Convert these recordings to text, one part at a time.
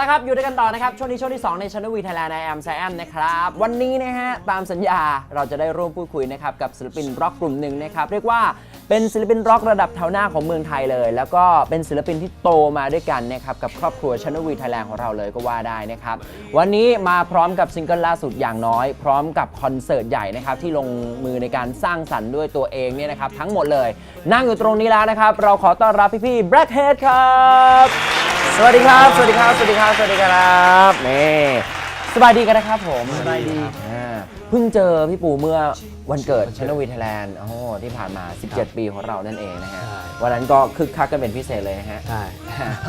ละครับ อยู่ด้วยกันต่อนะครับ ช่วงนี้ช่วงที่ 2 ในช n นวีไทยแลนด์ในแอมไซแอมนะครับ วันนี้นะฮะ ตามสัญญาเราจะได้ร่วมพูดคุยนะครับ กับศิลปินร็อกกลุ่มหนึ่งนะครับ เรียกว่าเป็นศิลปินร็อกระดับแถวหน้าของเมืองไทยเลย แล้วก็เป็นศิลปินที่โตมาด้วยกันนะครับกับครอบครัวช n วีไทยแลนด์ของเราเลยก็ว่าได้นะครับวันนี้มาพร้อมกับซิงเกิลล่าสุดอย่างน้อย พร้อมกับคอนเสิร์ตใหญ่นะครับที่ลงมือในการสร้างสรรค์ด้วยตัวเองเนี่ยนะครับทั้งหมดเลย นั่งอยู่ตรงนี้แล้วนะครับเราขอต้อนรับพี่ๆ Blackhead ครับ สวัสดีครับ สวัสดีครับ สวัสดีครับ สวัสดีครับนี่ สบายดีกันนะครับผมสบายดีอ่าเพิ่งเจอพี่ปูเมื่อวันเกิดชนวีไทยแลนด์โอ้โหที่ผ่านมา 17 ปีของเรานั่นเองนะฮะใช่ วันนั้นก็คึกคักกันเป็นพิเศษเลยนะฮะ ใช่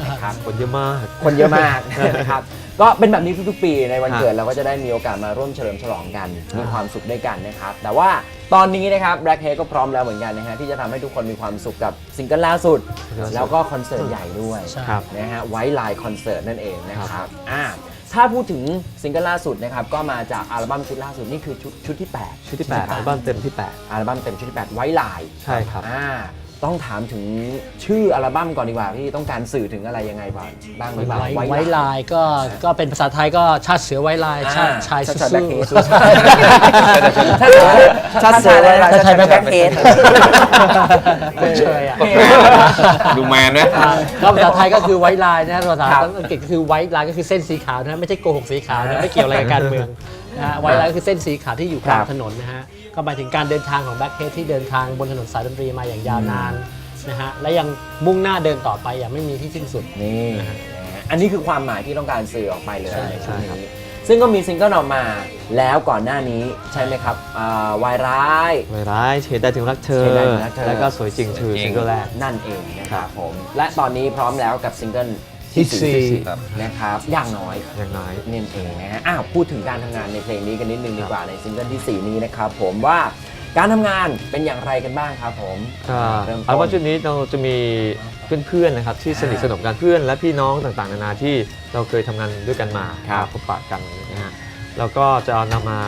นะครับ คนเยอะมาก คนเยอะมากนะครับ ก็เป็นแบบนี้ทุกๆปีในวันครับเกิดเราก็จะได้มีโอกาสมาร่วมเฉลิมฉลองกัน มีความสุขด้วยกันนะครับ แต่ว่าตอนนี้นะครับ Black Hair ก็พร้อมแล้วเหมือนกันนะฮะที่จะทำให้ทุกคนมีความสุขกับซิงเกิลล่าสุด แล้วก็คอนเสิร์ตใหญ่ด้วยครับ นะฮะไว้ไลน์คอนเสิร์ตนั่นเองนะครับอ่า ถ้าพูดถึงซิงเกิลล่าสุดนะครับก็มาจากอัลบั้มชุดล่าสุดนี่คือชุดชุดที่ 8 ชุดที่8อัลบั้มเต็มที่อัลบั้มเต็มชุดที่ 8 ไว้ไลน์ใช่ครับ อ่า ต้องถามถึงชื่ออัลบั้มก่อนดีกว่าพี่ต้องการสื่อถึงอะไรยังไงบ้างบ้างหรือเปล่าไว้ไว้ลายก็ก็เป็นภาษาไทยก็ชาติเสือไว้ลายชาติชายชาสู้ติแบ็คเฮดๆชาติเสือไว้ลายชาติชายแบ็คเฮดไม่ไม่เชเชยยอะอะดูแมนนะอ่าก็ภาษาไทยก็คือไว้ลายนะภาษาครับอังกฤษก็คือไว้ลายก็คือเส้นสีขาวนะไม่ใช่โกหกสีขาวนะไม่เกี่ยวอะไรกับการเมืองนะฮะไว้ลายก็คือเส้นสีขาวที่อยู่กลางครับถนนนะฮะ ก็หมายถึงการเดินทางของแบ็คเฮดที่เดินทางบนถนนสายดนตรีมาอย่างยาวนานนะฮะและยังมุ่งหน้าเดินต่อไปอย่างไม่มีที่สิ้นสุด นี่นะฮะอันนี้คือความหมายที่ต้องการสื่อออกไปเลยใช่ในชุดใช่ครับนี้ซึ่งก็มีซิงเกิลออกมาแล้วก่อนหน้านี้ใช่ไหมครับอ่าวายร้าย8ไม่ร้ายเฉดได้ถึงรักเธอ เฉดได้ถึงรักเธอ แล้วก็สวยจริงสวยคือจริงซิงเกิลแรกนั่นเองนะครับผม และตอนนี้พร้อมแล้วกับซิงเกิล ที่ที่สี่ สี่ครับ นะครับอย่างน้อยอย่างน้อยนี่เองนะฮะอ้าวพูดถึงการทำงานในเพลงนี้กันนิดนึงดีกว่าในซิงเกิลที่4นี้นะครับผมว่าการทำงานเป็นอย่างไรกันบ้างครับผม ก็เริ่มต้นอัลบั้มชุดนี้เราจะมีเพื่อนๆนะครับที่สนิทสนมกันเพื่อนและพี่น้องต่างๆ นานาที่เราเคยทำงานด้วยกันมาครับพบปะกันนะฮะแล้วก็จะเอานำมา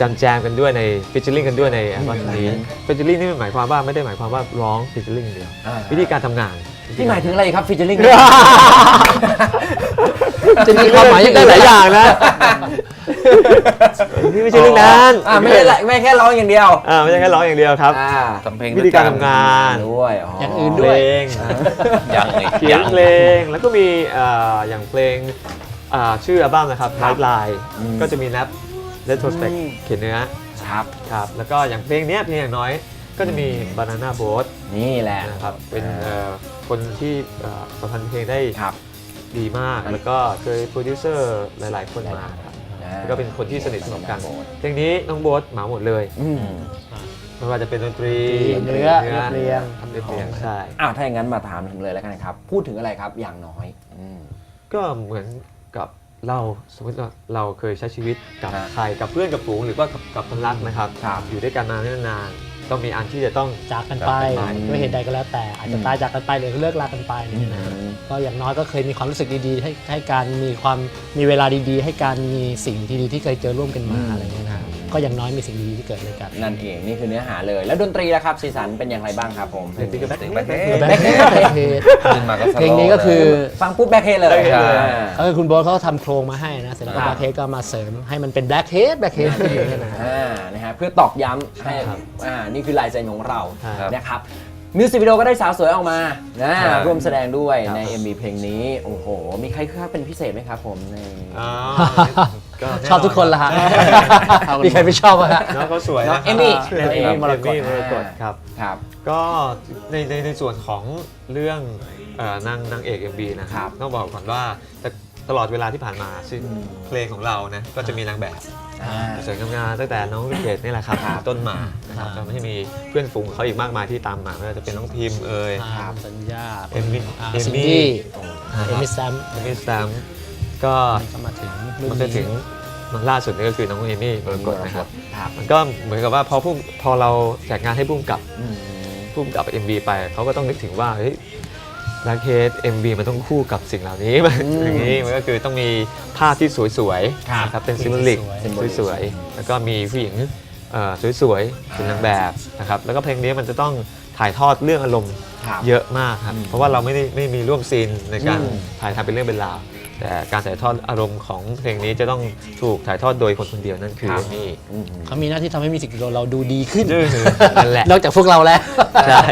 จำแจมกันด้วยในฟิชเชอร์ลิงกันด้วยในอัลบั้มชุดนี้ฟิชเชอร์ลิงนี่หมายความว่าไม่ได้หมายความว่าร้องฟิชเชอร์ลิงอย่างเดียว อ่า วิธีการทำงาน ที่หมายถึงอะไรครับฟิชเชอร์ลิง จะมีความหมายอย่างอื่นได้หลายอย่างนะนี่ไม่ใช่เรื่องนั้นอ่าไม่ใช่ละไม่แค่ร้องอย่างเดียวอ่าไม่ใช่แค่ร้องอย่างเดียวครับ อ่าทำเพลงวิธีการทำงานด้วยอย่างอื่นเพด้ลวยงอย่างอีกเขียนเพลงแล้วก็มีเอ่ออย่างเพลงอ่าชื่ออัลบั้มนะครับไลฟ์ไลน์ก็จะมีแนปเลโทรสเปกเขียนเนื้อครับ ครับแล้วก็อย่างเพลงเนี้ยเพลงอย่างน้อย ก็จะมี Banana Boat นี่แหละนะครับเป็นเอ่อคนที่เอ่อประพันธ์เพลงได้ครับ ดีมาก แล้วก็เคยโปรดิวเซอร์หลาย ๆ คนมาครับ แล้วก็เป็นคนที่สนิทสนมกัน เพลงนี้น้องโบ๊ทเหมาหมดเลย อืมไม่ว่าจะเป็นดนตรีเนื้อเรียบเรียงเรียบเรียงใช่อ้าวถ้าอย่างนั้นมาถามถึงเลยแล้วกันครับ พูดถึงอะไรครับอย่างน้อยอืม ก็เหมือนกับเราสมมติว่าเราเคยใช้ชีวิตกับฮะใครกับเพื่อนกับฝูงหรือว่ากับกับคนรักนะครับ ครับ อยู่ด้วยกันมานานๆ ต้องมีอันที่จะต้อง จากกันไปจากกันไป ด้วยเหตุใดก็แล้วแต่ อาจจะตายจากกันไปหรือเลิกลากันไปเนี่ยนะก็อย่างน้อยก็เคยมีความรู้สึกดีๆ ให้ให้การมีความมีเวลาดีๆ ให้การมีสิ่งดีๆที่เคยเจอร่วมกันมาอะไรเงี้ยนะ ก็อย่างน้อยมีสิ่งดีๆที่เกิดด้วยกัน นั่นเองนี่คือเนื้อหาเลย แล้วดนตรีล่ะครับสีสันเป็นอย่างไรบ้างครับผมเพลงนี้เสียงแบ็คเฮแบ็คเฮดแบ็คเฮดขึ้นมาก็สโลว์เพลงนี้ก็คือฟังปุ๊บแบ็คเฮดเลยใช่ ก็คือคุณโบ๊ทเขาทำโครงมาให้นะเสร็จแล้วก็คแบ็รับคเฮดก็มาเสริมให้มันเป็นแบ็คเฮดแบ็คเฮดขึ้นอย่างเงี้ยนะ อ่านะฮะเพื่อตอกย้ำให้ครับ อ่านี่คือลายเซ็นของเราครับ นะครับ มิวสิกวิดีโอก็ได้สาวสวยออกมานะครับร่วมแสดงด้วยครับใน MV เพลงนี้ โอ้โห มีใครคึกคักเป็นพิเศษไหมครับผมใน อ๋อก็แชอบทุกคนละฮะ มีใครไม่ชอบอะฮะ น้องเขาสวยน้องนะเอมี่เอมมี่ครับมรกตมรกตครับ ครับ ก็ในในในส่วนของเรื่องเอ่อนางนางเอก MV นะคครัรับบต้องบอกก่อนว่าแต่ ตลอดเวลาที่ผ่านมาซึ่งอืมเพลงของเรานะก็จะมีนางแบบอ่า สวยงามๆตั้งแต่น้องลูกเกดนี่แหละครับครับต้นมานะครับครับ ก็ไม่ใช่มีเพื่อนฝูงเขาอีกมากมายที่ตามมาไม่ว่าจะเป็นน้องพิมพ์เอ่ย ครับ สัญญาเอมมี่อ่าเอมซินมี่ดี้อ่าเอมิสแซมเอมมี่แซมก็ก็มาถึงรุ่นมันจะนี้ถึงมาล่าสุดนี่ก็คือน้องเอมี่มรกตนะครับ ครับมันก็เหมือนกับว่าพอผู้พอเราแจกงานให้พุ่มกับอืม พุ่มกับ MV ไปเขาก็ต้องนึกถึงว่าเฮ้ย ลักเคส MV มันต้องคู่กับสิ่งเหล่านี้มันอืมอย่างนี้มันก็คือต้องมีภาพที่สวยครับๆนะครับเป็นซิมโบลิก symbolic สวยๆแล้วก็มีผู้หญิงเอ่อสวยๆเป็นนางแบบนะครับแล้วก็เพลงนี้มันจะต้องถ่ายทอดเรื่องอารมณ์ครับเยอะมากครับอืมเพราะว่าเราไม่ได้ไม่มีร่วมซีนในการอืมถ่ายทำเป็นเรื่องเป็นราวแต่การถ่ายทอดอารมณ์ของเพลงนี้จะต้องถูกถ่ายทอดโดยคนคนเดียวนั่นคือครับนี่เขามีหน้าที่ทำให้มิวสิกวิดีโอเราดูดีขึ้นนั่นแหละนอกจากพวกเราแล้วใช่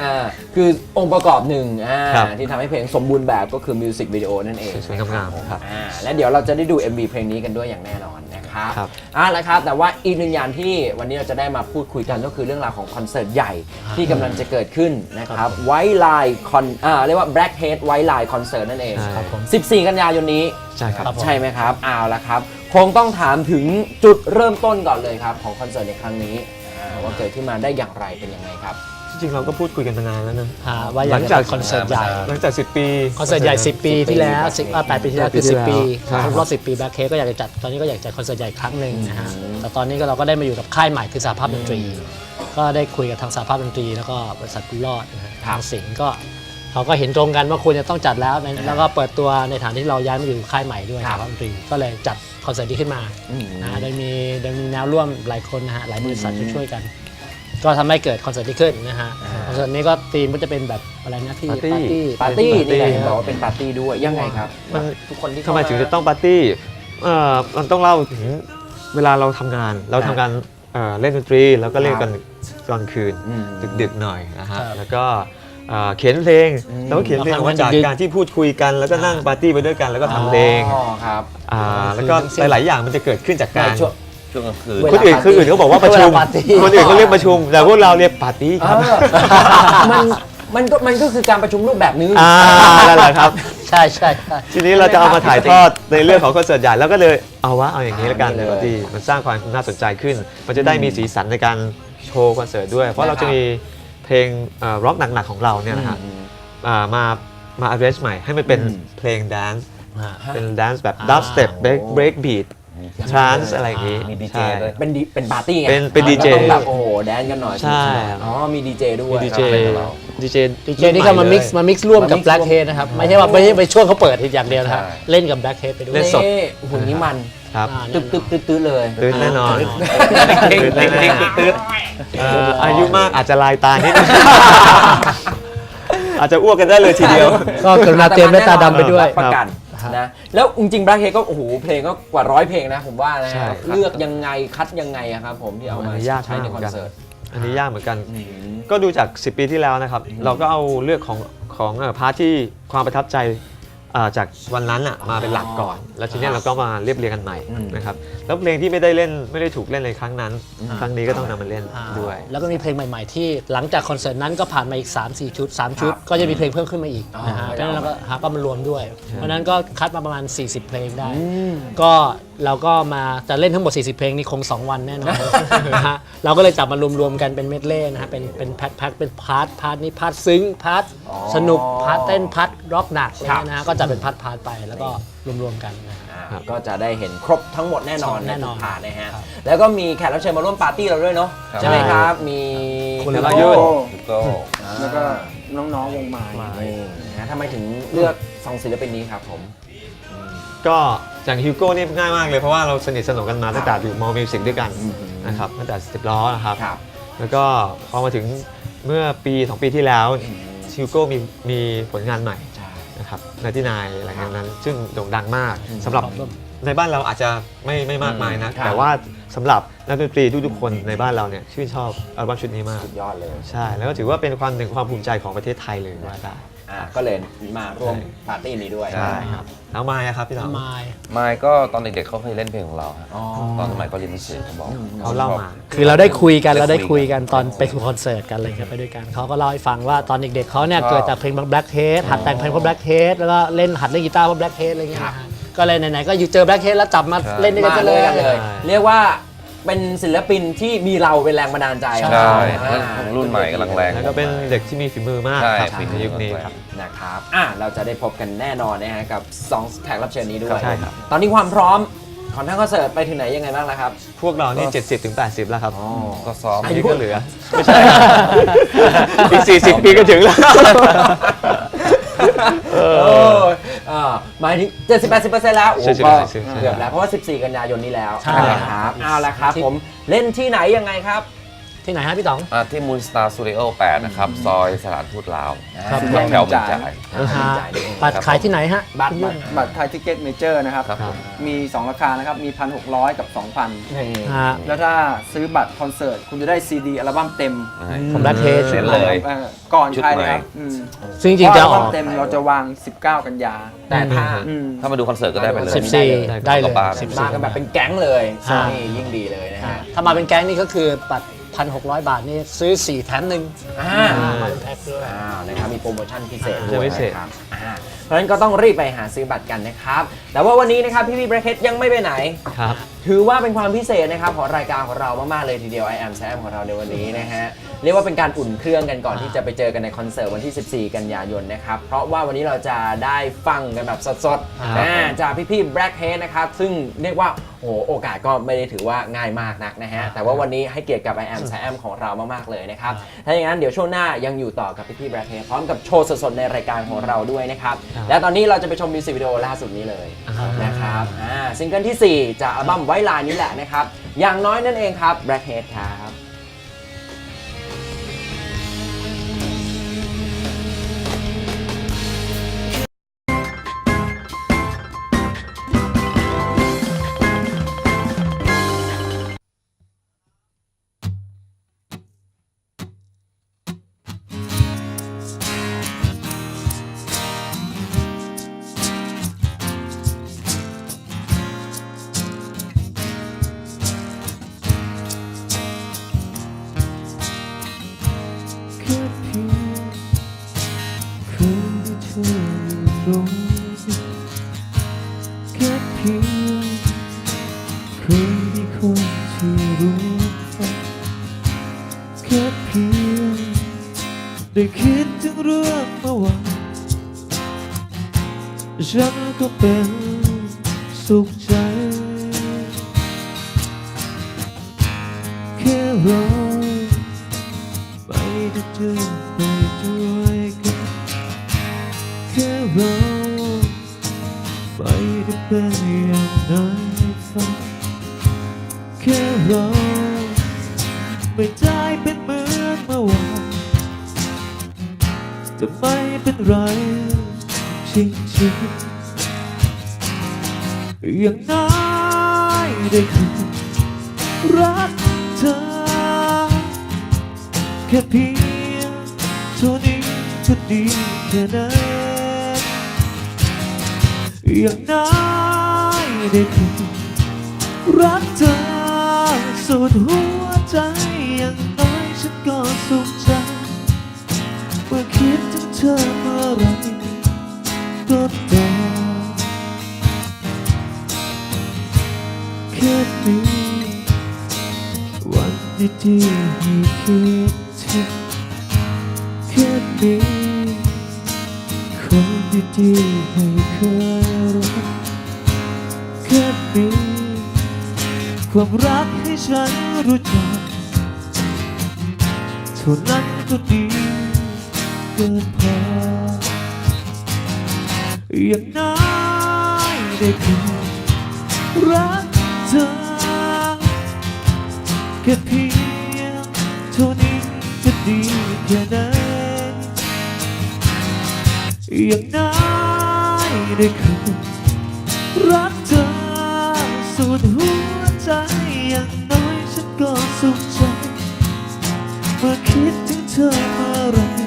อ่าคือองค์ประกอบหนึ่งอ่าครับที่ทำให้เพลงสมบูรณ์แบบก็คือมิวสิกวิดีโอนั่นเองสวยๆงามๆครับอ่าและเดี๋ยวเราจะได้ดู MV เพลงนี้กันด้วยอย่างแน่นอนนะครับครับ อ่าแล้วครับ แต่ว่าอีกหนึ่งอย่างที่วันนี้เราจะได้มาพูดคุยกันก็คือเรื่องราวของคอนเสิร์ตใหญ่ที่กำลังจะเกิดขึ้นนะครับไวไลคอนอ่าเรียกว่า Black Head ไวไลคอนเสิร์ตนั่นเอง ใช่ครับผม 14 กันยายนนี้ ใช่ครับครับผมใช่ไหมครับเอาละครับ คงต้องถามถึงจุดเริ่มต้นก่อนเลยครับ ของคอนเสิร์ตในครั้งนี้อ่าว่าเกิดขึ้นมาได้อย่างไรเป็นยังไงครับ จริงๆเราก็พูดคุยกันมานานแล้วนะ หาว่าอยากจะจัดคอนเสิร์ตใหญ่ หลังจาก 10 ปี คอนเสิร์ตใหญ่ 10 ปีที่แล้ว10อ่า8ปีที่แล้วคือ 10 ปีใช่ครบรอบ10 ปีแบ็คเคก็อยากจะจัดตอนนี้ก็อยากจัดคอนเสิร์ตใหญ่อีกครั้งหนึ่งนะฮะแต่ตอนนี้ก็เราก็ได้มาอยู่กับค่ายใหม่คือสหภาพดนตรี ก็ได้คุยกับทางสหภาพดนตรี แล้วก็บริษัทบุญรอดนะฮะครับทางสิงห์ก็เขาก็เห็นตรงกันว่าควรจะต้องจัดแล้วในแล้วก็เปิดตัวในฐานที่เราย้ายมาอยู่ค่ายใหม่ด้วยคสรับหภาพดนตรีก็เลยจัดคอนเสิร์ตนี้ขึ้นมาอืมนะฮะโดยมีโดยมีแนวร่วมหลายคนนะฮะหลายบริษัทช่วยๆกัน ก็ทำให้เกิดคอนเสิร์ตที่ขึ้นนะฮะคอนเสิร์ตนี้ก็ธีมก็จะเป็นแบบอะไรนะที่ปาร์ตี้ ปาร์ตี้เป็นปาร์ตี้นี่ไงเห็นบอกว่าเป็นปาร์ตี้ด้วยยังไงครับ มันทุกคนที่ทำไมถึงจะต้องปาร์ตี้เอ่อมันต้องเล่าถึงเวลาเราทำงาน เราทำงานเอ่อเล่นดนตรี แล้วก็เล่นกันตอนคืน อืม ดึกๆหน่อยนะฮะ ครับแล้วก็เอ่อเขียนเพลงแล้วก็เขียนเพลงออกมาจากดึกๆการที่พูดคุยกัน แล้วก็นั่งปาร์ตี้ไปด้วยกัน แล้วก็ทำเพลงอ๋อครับ อ่าแล้วก็หลายๆอย่างมันจะเกิดขึ้นจากการในช่วง ช่วงกลางคืนเวลาคนอื่นคนอื่นเขาบอกว่าประชุม เวลาปาร์ตี้ คนอื่นเขาเรียกประชุม แต่พวกเราเรียกปาร์ตี้ครับเออมันมันก็มันก็คือการประชุมรูปแบบนึงอ่านั่นแหละครับ ใช่ใช่ใช่ ทีนี้เราจะเอามาถ่ายทอดในเรื่องของคอนเสิร์ตใหญ่แล้วก็เลยเอาวะเอาอย่างนี้แล้วกันเอาอย่างนี้ปาร์ตี้มันสร้างความน่าสนใจขึ้น มันจะได้มีสีสันในการโชว์คอนเสิร์ตด้วย เพราะเราจะมีเพลงร็อกหนักๆของเราเนี่ยนะฮะอืมอ่ามามา arrange ใหม่ให้มันเป็นอืมเพลงแดนซ์ฮะเป็นแดนซ์แบบอ่าดับสเต็ปเบรกโอ้เบรกบีท ทรานส์อะไรอย่างนี้มี DJ ใช่ ด้วย เป็นดีเป็นปาร์ตี้ไงเป็นเป็นก็ DJ ต้องแบบโอ้โหแดนกันหน่อยใช่ อ๋อมีดีเจด้วย มีดีเจครับดีเจดีเจนี่ก็มา mix มา mix ร่วมกับ มา mix Black Head นะครับ ไม่ใช่ว่าไม่ใช่ไปช่วงเขาเปิดทีอย่างเดียวนะครับ ใช่ เล่นกับ Black Head ไปด้วยเล่นสด หุ่นนี้มันครับอ่าตึ๊ดตึ๊ดตึ๊ดตึ๊ดเลย ตื่นแน่นอนติ๊งติ๊งติ๊งติ๊งติ๊งเอ่ออายุมากอาจจะลายตานิดนึงอาจจะอ้วกกันได้เลยทีเดียว ก็กรุณาเตรียมแว่นตาดำไปด้วย รับประกันครับ นะแล้วจริงๆ Black Head ก็โอ้โหเพลงก็กว่าร้อยเพลงนะผมว่านะใช่ครับ เลือกยังไงคัดยังไงอะครับผมที่เอาอัมานนี้ยากใช้ในมากคอนเสิร์ตอันนี้ยากเหมือนกัน อืม ก็ดูจาก 10 ปีที่แล้วนะครับ เราก็เอาเลือกของของเอ่อพาร์ทที่ความประทับใจ อ่าจากวันนั้นอะมาเป็นหลักก่อน แล้วทีเนี้ยเราก็มาเรียบเรียงกันใหม่อืม นะครับแล้วเพลงที่ไม่ได้เล่นไม่ได้ถูกเล่นในครั้งนั้น ครั้งนี้ก็ต้องนำมาเล่นอ่าด้วย แล้วก็มีเพลงใหม่ ๆ ที่หลังจากคอนเสิร์ตนั้นก็ผ่านมาอีก 3-4 ชุด 3 ชุดครับก็จะมีเพลงเพิ่มขึ้นมาอีกอ๋อนะฮะเพราะฉะนั้นเราก็หาก็มารวมด้วย เพราะฉะนั้นก็คัดมาประมาณ 40 เพลงได้อืมก็เราก็มาจะเล่นทั้งหมด 40 เพลงนี่คง 2 วันแน่นอน นะฮะเราก็เลยจับมารวมๆกันเป็นเมดเล่นะฮะเป็นเป็นแพทแพทเป็นพาร์ทพาร์ทนี้พาร์ทซึ้งพาร์ทอ๋อสนุกพาร์ทเต้นพาร์ทร็อกหนักอะไรครับเงี้ยนะฮะก็จะเป็นพาร์ทพาร์ทไปแล้วก็รวมๆกันนะฮะ อ่าครับก็จะได้เห็นครบทั้งหมดแน่นอนแน่นอนใทุกพาร์ทนะฮะ ครับแล้วก็มีแขกรับเชิญมาร่วมปาร์ตี้เราด้วยเนาะครับ ใช่ไหมครับ มีคุณแล้วลาก็ยุก็แล้วก็น้องๆวงไม้ นี่นะทำไมถึงเลือกสองศิลปินนี้ครับผม ก็ อย่างฮิวโก้นี่ง่ายมากเลยเพราะว่าเราสนิทสนมกันมาตั้งแต่อยู่มอมิวสิกด้วยกันอืมนะครับตั้งแต่สิบล้อนะครับ ครับ แล้วก็พอมาถึงเมื่อปี2ปีที่แล้วฮิวโก้มีมีผลงานใหม่ใช่ นะครับนายที่นายอะไรอย่างนั้น ซึ่งโด่งดังมากอืมสำหรับครับในบ้านเราอาจจะไม่ไม่มากมายนะครับ แต่ว่าสำหรับนักดนตรีทุกๆคนในบ้านเราเนี่ยชื่นชอบอัลบั้มชุดนี้มาก สุดยอดเลย ใช่ แล้วก็ถือว่าเป็นความหนึ่งความภูมิใจของประเทศไทยเลยว่าได้ อ่าก็เลยมาร่วมปาร์ตี้นี้ด้วยใช่ครับแล้วมายอะครับพี่น้องไมายไมค์ก็ตอนเด็กๆเขาเคยเล่นเพลงของเราฮะอ๋อตอนสมัยเขาเรียนหนังสือเขาบอกเขาเล่ามา คือเราได้คุยกันได้คุยเราได้คุยกันกันตอนไปคอนเสิร์ตกันอะไรครับไปด้วยกันเขาก็เล่าให้ฟังว่าตอนเด็กๆเขาเนี่ยชอบเกิดจากเพลง Black Head หัดแต่งเพลงเพราะ Black Head แล้วก็เล่นหัดเล่นกีตาร์เพราะ Black Head อะไรเงี้ยนะฮะก็เลยไหนๆก็อยู่เจอ Black Head แล้วจับมาเล่นด้วยกันมาซะเลเลยยกันเลยใช่เรียกว่า เป็นศิลปินที่มีเราเป็นแรงบันดาลใจใช่ อ่า รุ่นใหม่กำลังแรง แล้วก็เป็นเด็กที่มีฝีมือมากใช่ครับฝีมืในอ ยุคนี้ครับ นะครับ อะ เราจะได้พบกันแน่นอนนะฮะกับสองแขกรับเชิญนี้ด้วย ใช่ครับ ตอนนี้ความพร้อมของทั้งคอนเสิร์ตไปถึงไหนยังไงบ้างแล้วครับพวกเรานี่ 70ถึง80 แล้วครับก็ซ้อมอันนี้ก็เหลือ ไม่ใช่อีก40 ปีก็ถึงแล้ว เออ อ่าหมายถึง70 80แล้วโอ้โห70ก็80เกือบแล้วเพราะว่า14กันยายนนี้แล้วใช่ นะครับเอาละครับผมเล่นที่ไหนยังไงครับ ที่ไหนฮะพี่ต๋อง อะที่มูนสตาร์สตูดิโอ8นะครับ ซอยสถานทูตลาวครับ แถวเมืองจ่ายอ่าฮะจ่ายได้เองบัตรขายที่ไหนฮะบัตรคุณบัยุ่ตงรบัตรไทยทิเก็ตเมเจอร์นะครับ ครับผม มี 2 ราคานะครับ มี 1,600 กับ2,000นี่ฮะแล้วถ้าซื้อบัตรคอนเสิร์ต คุณจะได้ซีดีอัลบั้มเต็มของ Black Tape เห็นเลยเอ่อก่อนชุดใครใหม่เลยครับอืมซึ่งจริงๆจะอเพาอกอัลบั้มเต็มเราจะวาง 19 กันยาแต่ถ้าอืม ถ้ามาดูคอนเสิร์ตก็ได้ไปเลย 14 ได้เลยกลับบ้านมากันแบบเป็นแก๊งเลยโซอ่า นี่ยิ่งดีเลยนะฮะ ถ้ามาเป็นแก๊งนี่ก็คือบัตร 1,600 บาทนี่ซื้อ 4 แถมหนึ่งอ่ามาเป็นแพ็คด้วยอ้าวนะครับมีโปรโมชั่นพิเศษอ่าด้วยพิเศษนะครับอ่าเพราะฉะนั้นก็ต้องรีบไปหาซื้อบัตรกันนะครับ แต่ว่าวันนี้นะครับพี่พี่เบรเคทยังไม่ไปไหนครับถือว่าเป็นความพิเศษนะครับของรายการของเรามากๆเลยทีเดียว I am Sam ของเราในวันนี้นะฮะเรียกว่าเป็นการอุ่นเครื่องกันก่อนที่จะไปเจอกันในคอนเสิร์ตวันที่ 14 กันยายนนะครับเพราะว่าวันนี้เราจะได้ฟังกันแบบสดครับๆอ่าจากพี่ๆ Blackhead นะครับซึ่งเรียกว่าโอ้โหโอกาสก็ไม่ได้ถือว่าง่ายมากนักนะฮะแต่ว่าวันนี้ให้เกียรติกับ I am Sam ของเรามากๆเลยนะครับถ้าอย่างนั้นเดี๋ยวช่วงหน้ายังอยู่ต่อกับพี่ๆ Blackhead พร้อมกับโชว์สดๆในรายการของเราด้วยนะครับและตอนนี้เราจะไปชมมิวสิกวิดีโอล่าสุดนี้เลยนะครับอ่าซิงเกิลที่ 4 จากอัลบั้มไว้ลายนี้แหละนะครับ อย่างน้อยนั่นเองครับ Blackhead ครับ ไม่ได้เป็นอย่างในฝันแค่เราไม่ได้เป็นเหมือนเมื่อวานแต่ไม่เป็นไรจริงๆอย่างน้อยได้คืนรักเธอ แค่เพียงเท่านี้ก็ดีแค่นั้น อย่างน้อยได้คือรักเธอสุดหัวใจอย่างน้อยฉันก็สุขใจเมื่อคิดถึงเธอเมื่อไรก็ตามแค่นี้วันดีๆให้คิดถึงแค่นี้ ดีๆให้เคยรักแค่นี้ความรักให้ฉันรู้จักเท่านั้นก็ดีเกินพออย่างน้อยได้เพียงรักเธอแค่เพียงเท่านี้ก็ดีแค่นั้น อย่างน้อยได้คืนรักเธอสุดหัวใจอย่างน้อยฉันก็สุขใจ เมื่อคิดถึงเธอเมื่อไร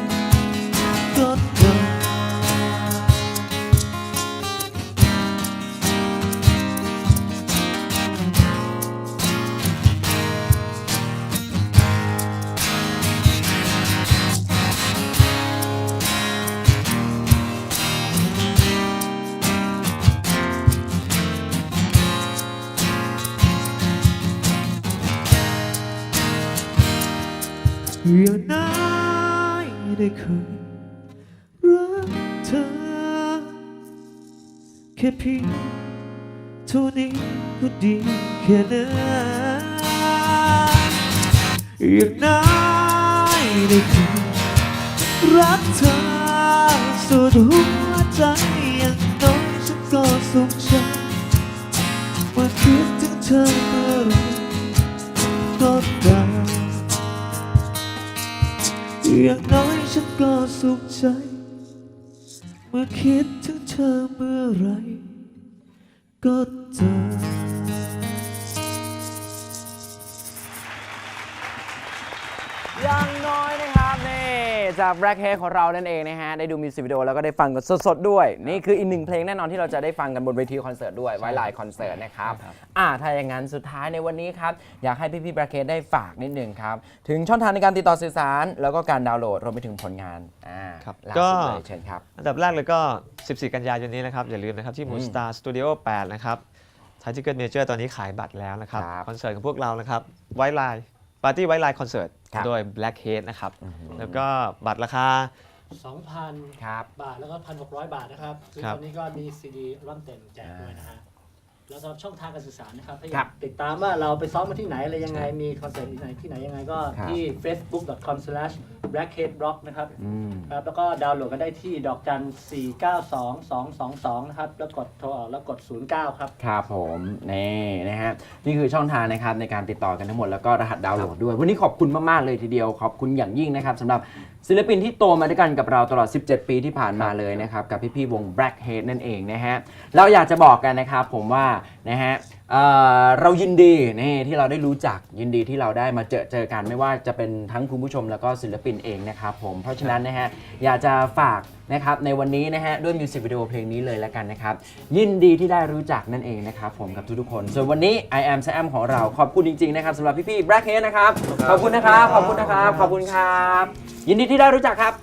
อย่างน้อยได้เคยรักเธอ แค่เพียงเท่านี้ก็ดีแค่นั้นอย่างน้อยได้เคยรักเธอสุดหัวใจอย่างน้อยฉันก็สุขใจเมื่อคิดถึงเธอ อย่างน้อยฉันก็สุขใจ เมื่อคิดถึงเธอเมื่อไร ก็ตามอ จาก Black Hair ของเรานั่นเองนะฮะ ได้ดูมิวสิกวิดีโอแล้วก็ได้ฟังกันสดๆด้วย นี่คืออีกหนึ่งเพลงแน่นอนที่เราจะได้ฟังกันบนเวทีคอนเสิร์ตด้วยไว้ไลน์คอนเสิร์ตนะครับ อ่าถ้าอย่างนั้นสุดท้ายในวันนี้ครับ อยากให้พี่ๆ Black Hair ได้ฝากนิดนึงครับ ถึงช่องทางในการติดต่อสื่อสาร แล้วก็การดาวน์โหลดรวมไปถึงผลงานอ่าครับล่าก็สุดเลยเชิญครับ อันดับแรกเลยก็ 14 กันยายนนี้นะครับอย่าลืมนะครับที่ Moon Star Studio 8 นะครับไทยทิเก็ตเมเจอร์ตอนนี้ขายบัตรแล้วนะครับครับคอนเสิร์ตของพวกเรานะครับไวไลน์ปาร์ตี้ไวไลน์คอนเสิร์ต ครับ โดย Black Head นะครับ แล้วก็บัตรราคา 2,000 ครับ บาท แล้วก็ 1,600 บาทนะครับซึ่งครับ ตอนนี้ก็มีซีดีอัลบั้มเต็มแจกด้วยนะฮะ แล้วสำหรับช่องทางการสื่อสารนะครับถ้าอครัยาบกติดตามว่าเราไปซ้อมมาที่ไหนอะไรยังไง มีคอนเสิร์ตที่ไหนที่ไหนยังไงก็ครับ ที่ facebook.com/blackheadrock นะครับอืมครับ แล้วก็ดาวน์โหลดกันได้ที่ดอกจัน 492222 นะครับ แล้วกดโทรออกแล้วกด 09 ครับ ครับผมนี่นะฮะนี่คือช่องทางนะครับในการติดต่อกันทั้งหมดแล้วก็รหัสดาวน์โหลดด้วย วันนี้ขอบคุณมาก ๆ เลยทีเดียว ขอบคุณอย่างยิ่งนะครับสำหรับศิลปินที่โตมาด้วยกันกับเราตลอด 17 ปีที่ผ่านมาเลยนะครับ กับพี่ ๆ วง Blackhead นั่นเองนะฮะเราอยากจะบอกกันนะครับผมว่านะฮะ เอ่อเรายินดีนี่ที่เราได้รู้จักยินดีที่เราได้มาเจอเจอกันไม่ว่าจะเป็นทั้งคุณผู้ชมแล้วก็ศิลปินเองนะครับผมเพราะฉะนั้นนะฮะอยากจะฝากนะครับในวันนี้นะฮะด้วยมิวสิกวิดีโอเพลงนี้เลยแล้วกันนะครับยินดีที่ได้รู้จักนั่นเองนะครับผมกับทุกๆคน ส่วนวันนี้ I am Sam ของเราขอบคุณจริงๆนะครับสำหรับพี่ๆ Blackhead นะครับขอบคุณนะครับขอบคุณนะครับขอบคุณครับ ยินดีที่ได้รู้จักครับ